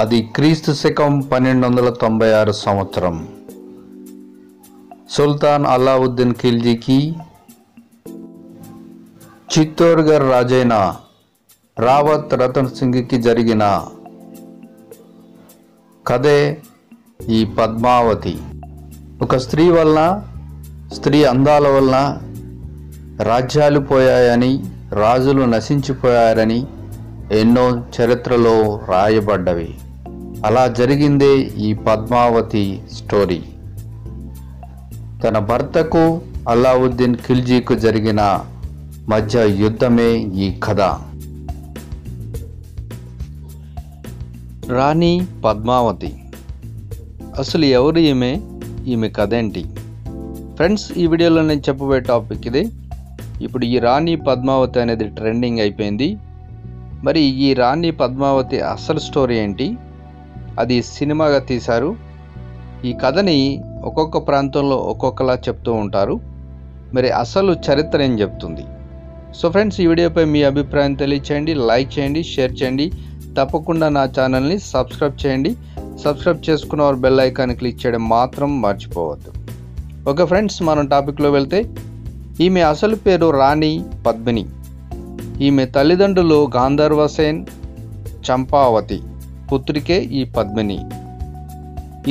అది క్రీస్తు శకం పన్నెండు వందల తొంభై ఆరు సంవత్సరం. సుల్తాన్ అలావుద్దీన్ ఖిల్జీకి చిత్తోర్గర్ రాజైన రావత్ రతన్ సింగ్కి జరిగిన కథే ఈ పద్మావతి. ఒక స్త్రీ వలన స్త్రీ అందాల వలన రాజ్యాలు పోయాయని రాజులు నశించిపోయారని ఎన్నో చరిత్రలో రాయబడ్డవి. అలా జరిగిందే ఈ పద్మావతి స్టోరీ. తన భర్తకు అల్లావుద్దీన్ ఖిల్జీకు జరిగిన మధ్య యుద్ధమే ఈ కథ. రాణి పద్మావతి. అసలు ఎవరు ఈమె? ఈమె కథ ఏంటి ఫ్రెండ్స్ ఈ వీడియోలో నేను చెప్పబోయే టాపిక్ ఇది. ఇప్పుడు ఈ రాణి పద్మావతి అనేది ట్రెండింగ్ అయిపోయింది. మరి ఈ రాణి పద్మావతి అసలు స్టోరీ ఏంటి? అది సినిమాగా తీశారు. ఈ కథని ఒక్కొక్క ప్రాంతంలో ఒక్కొక్కలా చెప్తూ ఉంటారు. మరి అసలు చరిత్ర ఏం చెప్తుంది? సో ఫ్రెండ్స్ ఈ వీడియోపై మీ అభిప్రాయం తెలియచేయండి లైక్ చేయండి షేర్ చేయండి. తప్పకుండా నా ఛానల్ని సబ్స్క్రైబ్ చేయండి. సబ్స్క్రైబ్ చేసుకున్న వారు బెల్ ఐకాన్ క్లిక్ చేయడం మాత్రం మర్చిపోవద్దు. ఓకే ఫ్రెండ్స్ మనం టాపిక్లో వెళ్తే ఈమె అసలు పేరు రాణి పద్మిని. ఈమె తల్లిదండ్రులు గాంధర్వసేన్ చంపావతి. పుత్రికే ఈ పద్మిని.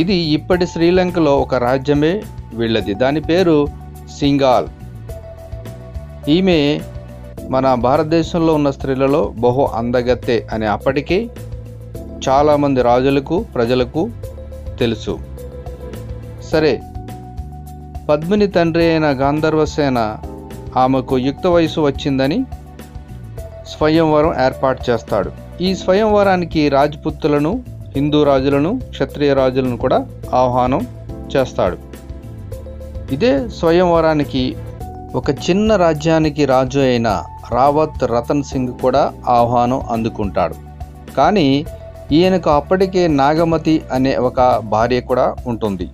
ఇది ఇప్పటి శ్రీలంకలో ఒక రాజ్యమే వీళ్ళది. దాని పేరు సింగాల్. ఈమె మన భారతదేశంలో ఉన్న స్త్రీలలో బహు అందగత్తె అని అప్పటికే చాలామంది రాజులకు ప్రజలకు తెలుసు. సరే పద్మిని తండ్రి అయిన గాంధర్వసేన ఆమెకు యుక్త వయసు వచ్చిందని స్వయంవరం ఏర్పాటు చేస్తాడు. ఈ స్వయంవరానికి రాజపుత్రులను హిందూ రాజులను క్షత్రియ రాజులను కూడా ఆహ్వానం చేస్తాడు. ఇదే స్వయంవరానికి ఒక చిన్న రాజ్యానికి రాజు అయిన రావత్ రతన్ సింగ్ కూడా ఆహ్వానం అందుకుంటాడు. కానీ ఈయనకు అప్పటికే నాగమతి అనే ఒక భార్య కూడా ఉంటుంది.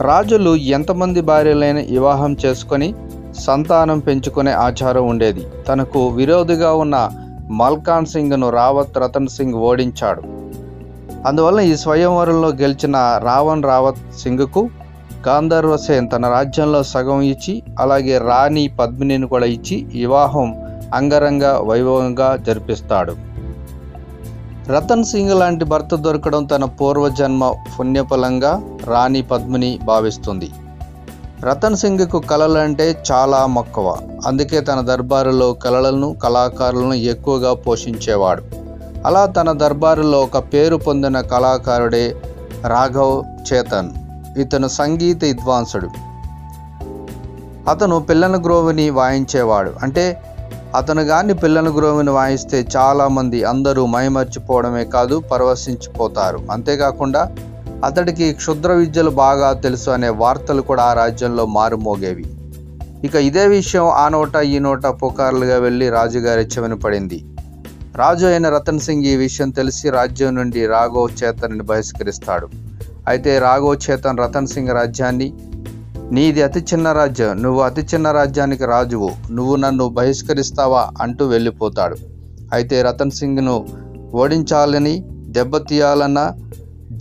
రాజులు ఎంతమంది భార్యలైన వివాహం చేసుకొని సంతానం పెంచుకునే ఆచారం ఉండేది. తనకు విరోధిగా ఉన్న మల్కాన్ సింగ్ను రావత్ రతన్ సింగ్ ఓడించాడు. అందువల్ల ఈ స్వయంవరంలో గెలిచిన రావణ్ రావత్ సింగ్కు గాంధర్వసేన్ తన రాజ్యంలో సగం ఇచ్చి అలాగే రాణి పద్మినిని కూడా ఇచ్చి వివాహం అంగరంగ వైభవంగా జరిపిస్తాడు. రతన్ సింగ్ లాంటి భర్త దొరకడం తన పూర్వజన్మ పుణ్యఫలంగా రాణి పద్మిని భావిస్తుంది. రతన్ సింగ్కు కళలంటే చాలా మక్కువ. అందుకే తన దర్బారులో కళలను కళాకారులను ఎక్కువగా పోషించేవాడు. అలా తన దర్బారులో ఒక పేరు పొందిన కళాకారుడే రాఘవ్ చేతన్. ఇతను సంగీత విద్వాంసుడు. అతను పిల్లన గ్రోవిని వాయించేవాడు. అంటే అతను కానీ పిల్లన గ్రోవిని వాయిస్తే చాలామంది అందరూ మైమర్చిపోవడమే కాదు పరవశించిపోతారు. అంతేకాకుండా అతడికి క్షుద్ర విద్యలు బాగా తెలుసు అనే వార్తలు కూడా ఆ రాజ్యంలో మారుమోగేవి. ఇక ఇదే విషయం ఆ నోట ఈ నోట పుకార్లుగా వెళ్ళి రాజుగారి చెవిన పడింది. రాజు అయిన రతన్ సింగ్ ఈ విషయం తెలిసి రాజ్యం నుండి రాఘవ్ చేతన్ని బహిష్కరిస్తాడు. అయితే రాఘవ్ చేతన్ రతన్ సింగ్ రాజ్యాన్ని? నీది అతి చిన్న రాజ్యం నువ్వు అతి చిన్న రాజ్యానికి రాజువు నువ్వు నన్ను బహిష్కరిస్తావా అంటూ వెళ్ళిపోతాడు. అయితే రతన్ సింగ్ను ఓడించాలని దెబ్బతీయాలన్న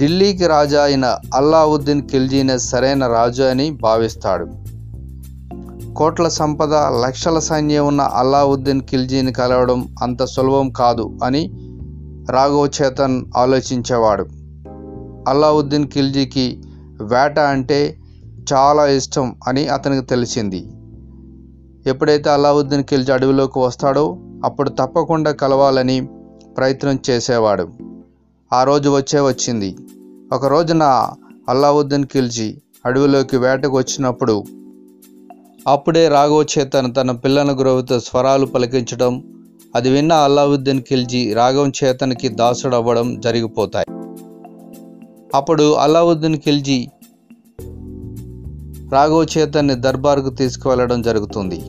ఢిల్లీకి రాజా అయిన అల్లావుద్దీన్ ఖిల్జీనే సరైన రాజు అని భావిస్తాడు. కోట్ల సంపద లక్షల సైన్యం ఉన్న అల్లావుద్దీన్ ఖిల్జీని కలవడం అంత సులభం కాదు అని రాఘవ చేతన్ ఆలోచించేవాడు. అల్లావుద్దీన్ ఖిల్జీకి వేట అంటే చాలా ఇష్టం అని అతనికి తెలిసింది. ఎప్పుడైతే అల్లావుద్దీన్ ఖిల్జీ అడవిలోకి వస్తాడో అప్పుడు తప్పకుండా కలవాలని ప్రయత్నం చేసేవాడు. ఆ రోజు వచ్చే వచ్చింది. ఒక రోజున అల్లావుద్దీన్ ఖిల్జీ అడవిలోకి వేటకు వచ్చినప్పుడు అప్పుడే రాఘవ చేతన్ తన పిల్లల గురువుతో స్వరాలు పలికించడం అది విన్న అల్లావుద్దీన్ ఖిల్జీ రాఘవం చేతన్కి దాసుడు అవ్వడం జరిగిపోతాయి. అప్పుడు అల్లావుద్దీన్ ఖిల్జీ రాఘవ చేతన్ని దర్బార్కు తీసుకువెళ్ళడం జరుగుతుంది.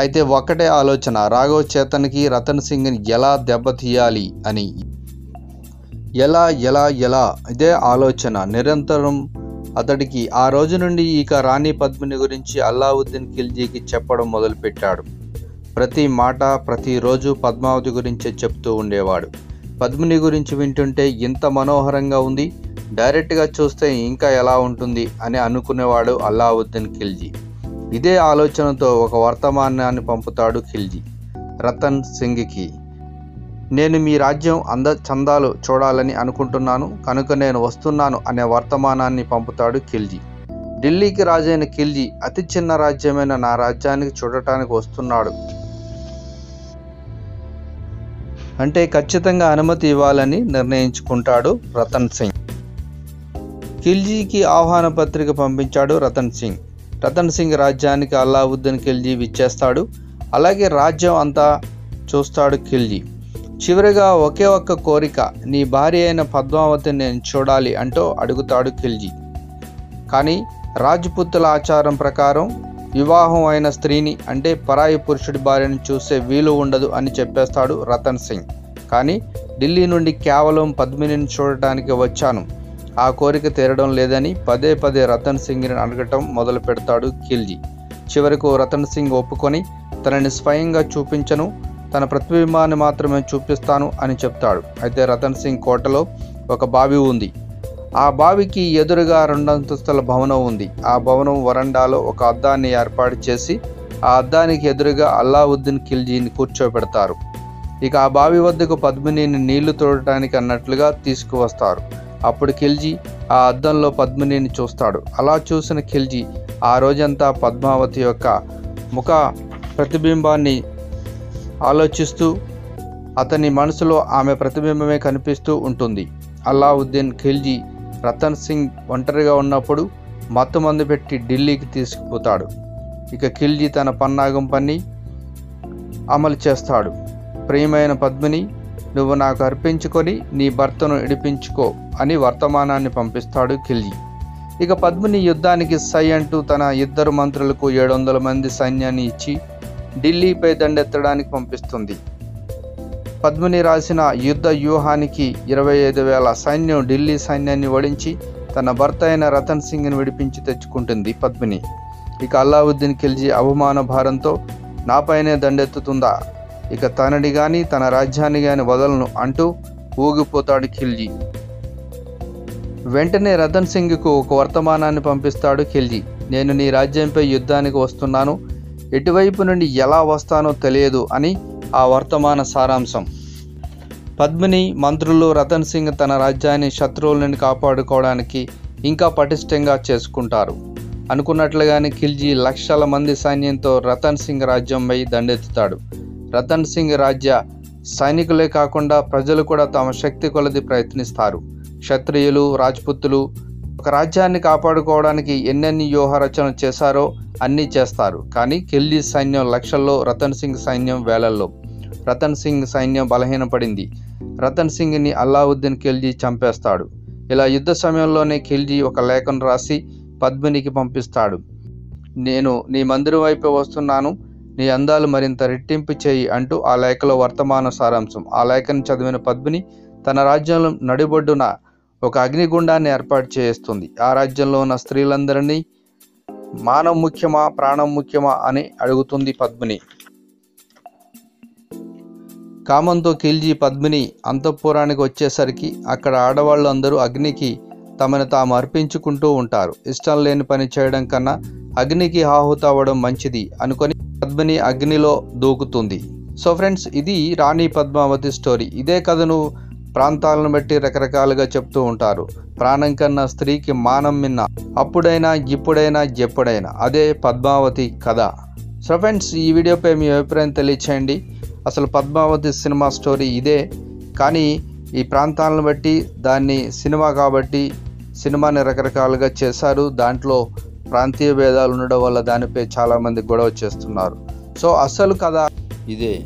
అయితే ఒక్కటే ఆలోచన రాఘవ్ చేతన్కి రతన్ సింగ్ని ఎలా దెబ్బతీయాలి అని. ఎలా ఎలా ఎలా? ఇదే ఆలోచన. నిరంతరం అతడికి ఆ రోజు నుండి ఇక రాణి పద్మిని గురించి అల్లావుద్దీన్ ఖిల్జీకి చెప్పడం మొదలుపెట్టాడు. ప్రతి మాట ప్రతిరోజు పద్మావతి గురించే చెప్తూ ఉండేవాడు. పద్మిని గురించి వింటుంటే ఇంత మనోహరంగా ఉంది డైరెక్ట్గా చూస్తే ఇంకా ఎలా ఉంటుంది అని అనుకునేవాడు అల్లావుద్దీన్ ఖిల్జీ. ఇదే ఆలోచనతో ఒక వర్తమానాన్ని పంపుతాడు ఖిల్జీ రతన్ సింగ్కి. నేను మీ రాజ్యం అంద చందాలు చూడాలని అనుకుంటున్నాను కనుక నేను వస్తున్నాను అనే వర్తమానాన్ని పంపుతాడు ఖిల్జీ. ఢిల్లీకి రాజైన ఖిల్జీ అతి చిన్న రాజ్యమైన నా రాజ్యానికి చూడటానికి వస్తున్నాడు. అంటే ఖచ్చితంగా అనుమతి ఇవ్వాలని నిర్ణయించుకుంటాడు రతన్ సింగ్. ఖిల్జీకి ఆహ్వాన పత్రిక పంపించాడు రతన్ సింగ్. రతన్ సింగ్ రాజ్యానికి అల్లావుద్దీన్ ఖిల్జీ విచ్చేస్తాడు. అలాగే రాజ్యం అంతా చూస్తాడు ఖిల్జీ. చివరిగా ఒకే ఒక్క కోరిక నీ భార్య అయిన పద్మావతిని నేను చూడాలి అంటూ అడుగుతాడు ఖిల్జీ. కానీ రాజపుత్తుల ఆచారం ప్రకారం వివాహం అయిన స్త్రీని అంటే పరాయి పురుషుడి భార్యను చూసే వీలు ఉండదు అని చెప్పేస్తాడు రతన్ సింగ్. కానీ ఢిల్లీ నుండి కేవలం పద్మినిని చూడటానికి వచ్చాను. ఆ కోరిక తీరడం లేదని పదే పదే రతన్ సింగ్ని అడగటం మొదలు పెడతాడు ఖిల్జీ. చివరకు రతన్ సింగ్ ఒప్పుకొని తనని స్వయంగా చూపించను తన ప్రతిబింబాన్ని మాత్రమే చూపిస్తాను అని చెప్తాడు. అయితే రతన్ సింగ్ కోటలో ఒక బావి ఉంది. ఆ బావికి ఎదురుగా రెండంతస్తుల భవనం ఉంది. ఆ భవనం వరండాలో ఒక అద్దాన్ని ఏర్పాటు చేసి ఆ అద్దానికి ఎదురుగా అల్లావుద్దీన్ ఖిల్జీని కూర్చోబెడతారు. ఇక ఆ బావి వద్దకు పద్మినిని నీళ్ళు తోడటానికి అన్నట్లుగా తీసుకువస్తారు. అప్పుడు ఖిల్జీ ఆ అద్దంలో పద్మినిని చూస్తాడు. అలా చూసిన ఖిల్జీ ఆ రోజంతా పద్మావతి యొక్క ముఖ ప్రతిబింబాన్ని ఆలోచిస్తూ అతని మనసులో ఆమె ప్రతిబింబమే కనిపిస్తూ ఉంటుంది. అల్లావుద్దీన్ ఖిల్జీ రతన్ సింగ్ ఒంటరిగా ఉన్నప్పుడు మత్తు మందు పెట్టి ఢిల్లీకి తీసుకుపోతాడు. ఇక ఖిల్జీ తన పన్నాగం పని అమలు చేస్తాడు. ప్రియమైన పద్మిని నువ్వు నాకు అర్పించుకొని నీ భర్తను ఇడిపించుకో అని వర్తమానాన్ని పంపిస్తాడు ఖిల్జీ. ఇక పద్మిని యుద్ధానికి సై అంటూ తన ఇద్దరు మంత్రులకు ఏడు వందల మంది సైన్యాన్ని ఇచ్చి ఢిల్లీపై దండెత్తడానికి పంపిస్తుంది. పద్మిని రాసిన యుద్ధ వ్యూహానికి ఇరవై ఐదు వేల సైన్యం ఢిల్లీ సైన్యాన్ని ఓడించి తన భర్త అయిన రతన్ సింగ్ని విడిపించి తెచ్చుకుంటుంది పద్మిని. ఇక అల్లావుద్దీన్ ఖిల్జీ అవమాన భారంతో నాపైనే దండెత్తుతుందా? ఇక తనని గాని తన రాజ్యాన్ని గాని వదలను అంటూ ఊగిపోతాడు ఖిల్జీ. వెంటనే రతన్ సింగ్కు ఒక వర్తమానాన్ని పంపిస్తాడు ఖిల్జీ. నేను నీ రాజ్యంపై యుద్ధానికి వస్తున్నాను. ఎటువైపు నుండి ఎలా వస్తానో తెలియదు అని ఆ వర్తమాన సారాంశం. పద్మిని మంత్రులు రతన్ సింగ్ తన రాజ్యాన్ని శత్రువుల నుండి కాపాడుకోవడానికి ఇంకా పటిష్టంగా చేసుకుంటారు. అనుకున్నట్లుగానే ఖిల్జీ లక్షల మంది సైన్యంతో రతన్ సింగ్ రాజ్యంపై దండెత్తుతాడు. రతన్ సింగ్ రాజ్య సైనికులే కాకుండా ప్రజలు కూడా తమ శక్తి కొలది ప్రయత్నిస్తారు. క్షత్రియులు రాజ్పుత్తులు ఒక రాజ్యాన్ని కాపాడుకోవడానికి ఎన్నెన్ని వ్యూహ రచనలు చేశారో అన్నీ చేస్తారు. కానీ ఖిల్జీ సైన్యం లక్షల్లో రతన్ సింగ్ సైన్యం వేలల్లో. రతన్ సింగ్ సైన్యం బలహీనపడింది. రతన్ సింగ్ని అల్లావుద్దీన్ ఖిల్జీ చంపేస్తాడు. ఇలా యుద్ధ సమయంలోనే ఖిల్జీ ఒక లేఖను రాసి పద్మినికి పంపిస్తాడు. నేను నీ మందిరం వైపు వస్తున్నాను. నీ అందాలు మరింత రెట్టింపు చేయి అంటూ ఆ లేఖలో వర్తమాన సారాంశం. ఆ లేఖను చదివిన పద్మిని తన రాజ్యంలో నడిబొడ్డున ఒక అగ్నిగుండాన్ని ఏర్పాటు చేస్తుంది. ఆ రాజ్యంలో ఉన్న స్త్రీలందరినీ మానం ముఖ్యమా ప్రాణం ముఖ్యమా అని అడుగుతుంది పద్మిని. కామంతో కిల్జీ పద్మిని అంతఃపురానికి వచ్చేసరికి అక్కడ ఆడవాళ్ళు అందరూ అగ్నికి తమను తాము అర్పించుకుంటూ ఉంటారు. ఇష్టం లేని పని చేయడం కన్నా అగ్నికి ఆహుత అవ్వడం మంచిది అనుకొని పద్మిని అగ్నిలో దూకుతుంది. సో ఫ్రెండ్స్ ఇది రాణి పద్మావతి స్టోరీ. ఇదే కథను ప్రాంతాలను బట్టి రకరకాలుగా చెప్తూ ఉంటారు. ప్రాణం కన్నా స్త్రీకి మానం మిన్న అప్పుడైనా ఇప్పుడైనా ఎప్పుడైనా. అదే పద్మావతి కథ. సో ఫ్రెండ్స్ ఈ వీడియోపై మీ అభిప్రాయం తెలియచేయండి. అసలు పద్మావతి సినిమా స్టోరీ ఇదే. కానీ ఈ ప్రాంతాలను బట్టి దాన్ని సినిమా కాబట్టి సినిమాని రకరకాలుగా చేశారు. దాంట్లో ప్రాంతీయ భేదాలు ఉండడం వల్ల దానిపై చాలామంది గొడవ చేస్తున్నారు. సో అసలు కథ ఇదే.